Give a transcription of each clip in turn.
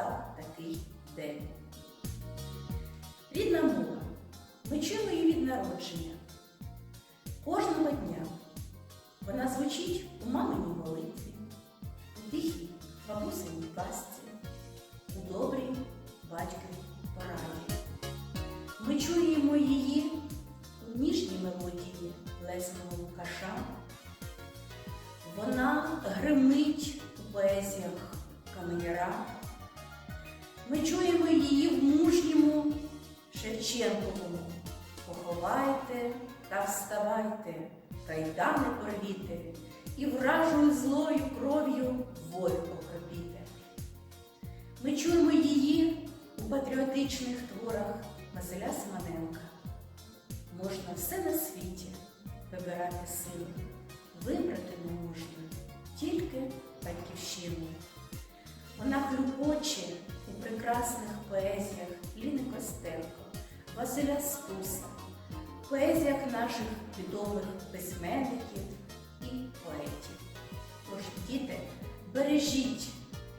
настав такий день. Рідна мова. Ми чуємо її від народження. Кожного дня вона звучить у маминій молитві, у тихій бабусиній казці, у добрій батьковій пораді. Ми чуємо її у ніжній мелодії Лесного Лукаша. Вона гримить у поезіях Каменяра. Ми чуємо її в мужньому Шевченковому. Поховайте та вставайте, кайдани порвіте, і вражою злою кров'ю волю окропіте. Ми чуємо її у патріотичних творах Василя Симоненка. Можна все на світі вибирати силу, вибрати не можна тільки батьківщину. Вона хлюпоче у прекрасних поезіях Ліни Костенко, Василя Стуса, поезіях наших відомих письменників і поетів. Тож, діти, бережіть,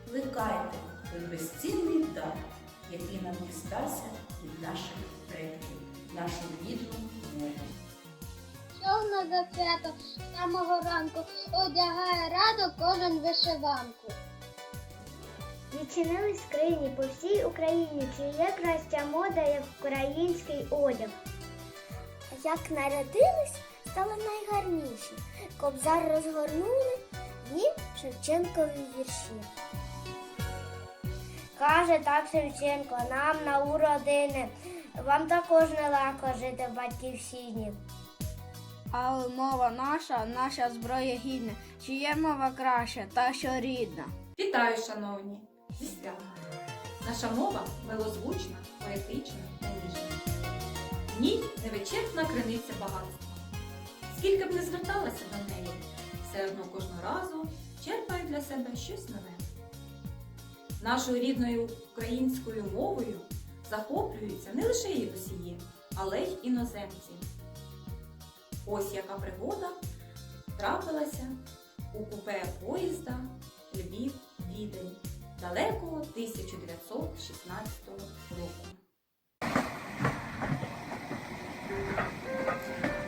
плекайте той безцінний дар, який нам дістався від наших предків, нашу рідну мову. Човна до свята з самого ранку одягає радо кожен вишиванку. Відчинили скрині по всій Україні, чи є краща мода, як український одяг. Як нарядились, стали найгарніші. Кобзар розгорнули, в нім Шевченкові вірші. Каже так Шевченко, нам на уродини, вам також нелегко жити в батьківщині. Але мова наша, наша зброя гідна. Чи є мова краща, та що рідна? Вітаю, шановні! Зі святом! Наша мова милозвучна, поетична та ніжна. В ній невичерпна криниця багатства. Скільки б не зверталася до неї, все одно кожного разу черпає для себе щось нове. Нашою рідною українською мовою захоплюються не лише її носії, але й іноземці. Ось яка пригода трапилася у купе поїзда Львів-Відень далекого 1916 року.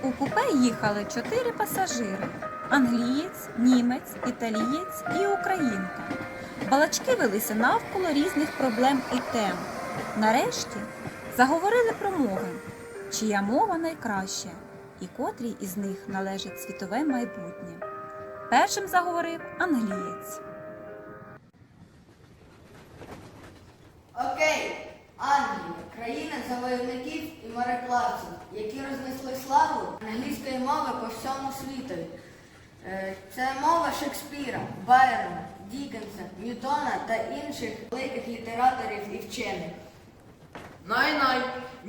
У купе їхали чотири пасажири: англієць, німець, італієць і українка. Балачки велися навколо різних проблем і тем. Нарешті заговорили про мови, чия мова найкраща і котрій із них належить світове майбутнє. Першим заговорив англієць. Окей, Англія, країна завойовників і мореплавців, які рознесли славу англійської мови по всьому світові. Е, Це мова Шекспіра, Байрона, Дікенса, Ньютона та інших великих літераторів і вчених. Най-най.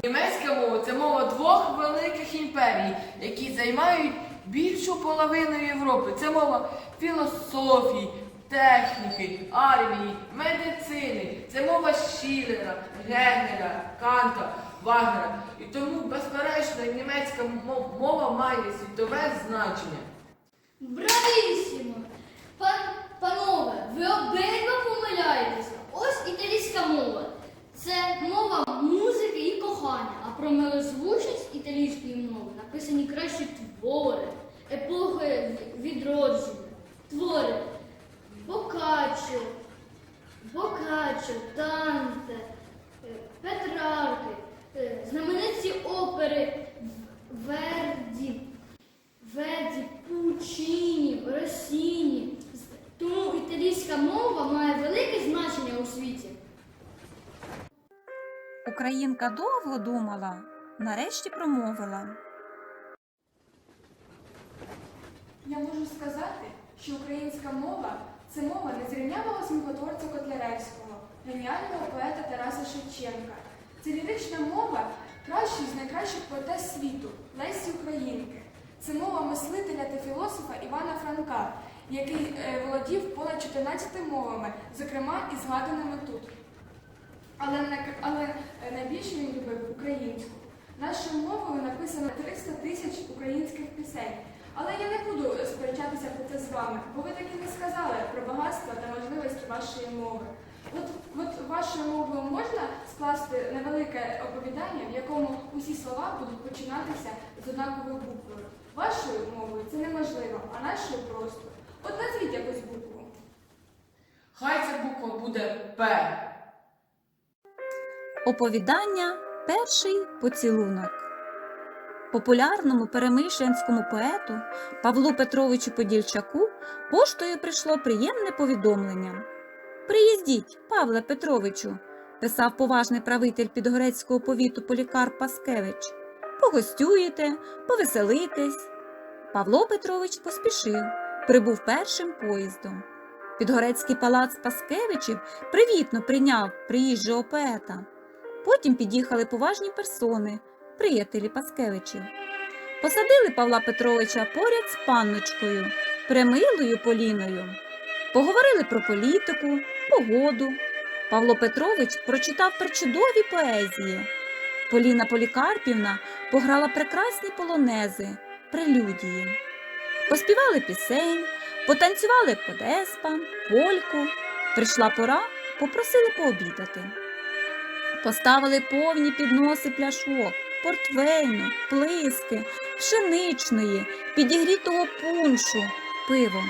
Німецька мова це мова двох великих імперій, які займають більшу половину Європи. Це мова філософії, техніки, армії, медицини. Це мова Шілера, Гегеля, Канта, Вагнера. І тому, безперечно, німецька мова має світове значення. Бравісімо! Пан, панове, ви обидва помиляєтеся. Ось італійська мова. Це мова музики і кохання. А про милозвучність італійської мови написані кращі твори, епохи Українка довго думала, нарешті промовила. Я можу сказати, що українська мова це мова незрівнянного сміхотворця Котляревського, геніального поета Тараса Шевченка. Це лірична мова кращої з найкращих поетес світу Лесі Українки. Це мова мислителя та філософа Івана Франка, який е, володів понад 14 мовами, зокрема і згаданими тут. Але, але е, найбільше він любив українську. Нашою мовою написано 300 тисяч українських пісень. Але я не буду сперечатися про це з вами, бо ви так і не сказали про багатство та можливості вашої мови. От, от вашою мовою можна скласти невелике оповідання, в якому усі слова будуть починатися з однаковою буквою. Вашою мовою це неможливо, а нашою просто. От назвіть якусь букву. Хай ця буква буде П. Оповідання Перший поцілунок. Популярному перемишленському поету Павлу Петровичу Подільчаку поштою прийшло приємне повідомлення. Приїздіть, Павле Петровичу, писав поважний правитель підгорецького повіту Полікарп Паскевич. Погостюєте, повеселитесь. Павло Петрович поспішив, прибув першим поїздом. Підгорецький палац Паскевичів привітно прийняв приїжджого поета. Потім під'їхали поважні персони, приятелі Паскевичів. Посадили Павла Петровича поряд з панночкою, Примилою Поліною. Поговорили про політику, погоду. Павло Петрович прочитав причудові поезії. Поліна Полікарпівна пограла прекрасні полонези, прелюдії. Поспівали пісень, потанцювали подеспа, польку. Прийшла пора, попросили пообідати. Поставили повні підноси пляшок, портвейну, плиски, пшеничної, підігрітого пуншу, пивом.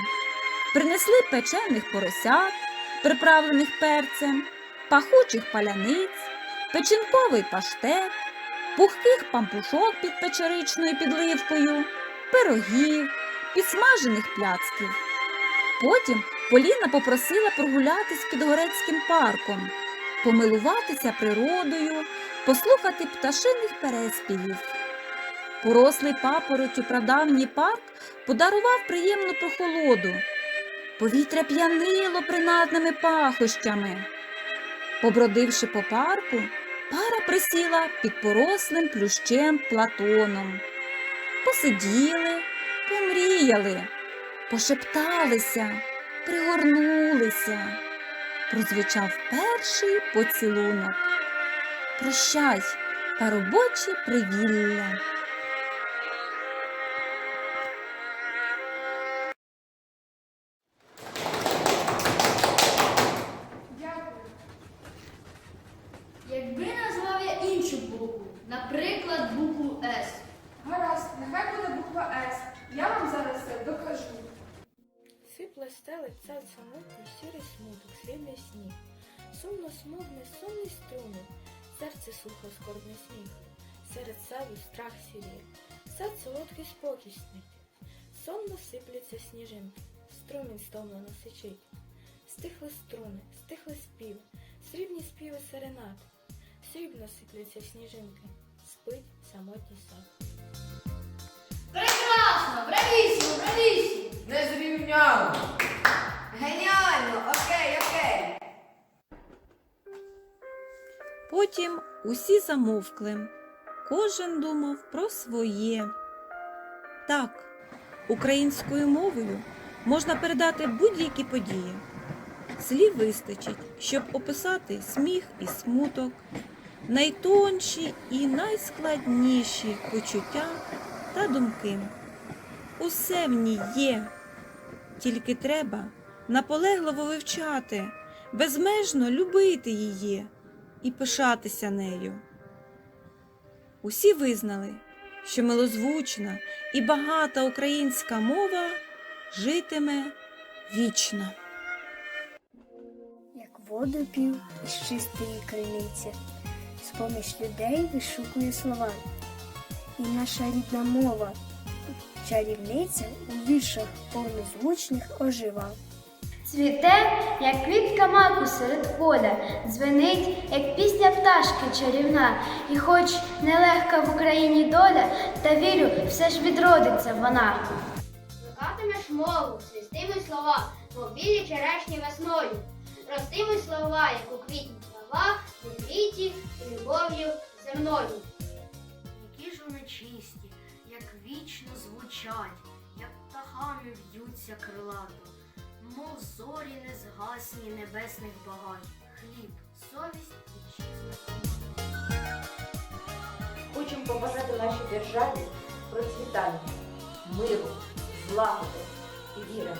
Принесли печених поросят, приправлених перцем, пахучих паляниць, печінковий паштет, пухких пампушок під печеричною підливкою, пирогів, підсмажених пляцків. Потім Поліна попросила прогулятись підгорецьким парком помилуватися природою, послухати пташиних переспівів. Порослий папоротю прадавній парк подарував приємну прохолоду. Повітря п'янило принадними пахощами. Побродивши по парку, пара присіла під порослим плющем Платоном. Посиділи, помріяли, пошепталися, пригорнулися прозвучав перший поцілунок. Прощай, паробоче привілля. Дякую. Якби назвав я іншу букву, наприклад, букву С. Гаразд, нехай буде буква С. Стелить цар самотній сірий смуток, срібний сніг. Сумно смугне, сумний струмок, серце сухо скорбний сміх. Серед саду страх сіріє, сад солодкий спокій снить. Сонно сипляться сніжинки, струмінь стомлено сичить. Стихли струни, стихли співи, срібні співи серенад. Срібно сипляться сніжинки, спить самотній сад. Прекрасно! Бравісімо, бравісімо! Геніально! Окей, окей! Потім усі замовкли. Кожен думав про своє. Так, українською мовою можна передати будь-які події. Слів вистачить, щоб описати сміх і смуток, найтонші і найскладніші почуття та думки. Усе в ній є, тільки треба наполегливо вивчати, безмежно любити її і пишатися нею. Усі визнали, що милозвучна і багата українська мова житиме вічно. Як воду пів із чистої криниці, з-поміж людей вишукує слова. І наша рідна мова, чарівниця у віршах повнозвучних ожива. Цвіте, як квітка маку серед поля, дзвенить, як пісня пташки чарівна, і хоч нелегка в Україні доля, та вірю, все ж відродиться вона. Шукатимеш мову, свістимуть слова, мов білі черешні весною. Ростимуть слова, як у квітні трава, від квітів і любов'ю земною. Які ж вони чисті, вічно звучать, як птахами в'ються крилато, мов зорі незгасні небесних багать, хліб, совість і чисте. Хочемо побажати нашій державі процвітання, миру, злагоди і віри.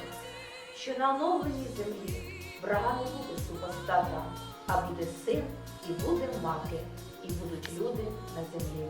що на оновленій землі врага не буде супостата, а буде син і буде мати, і будуть люди на землі.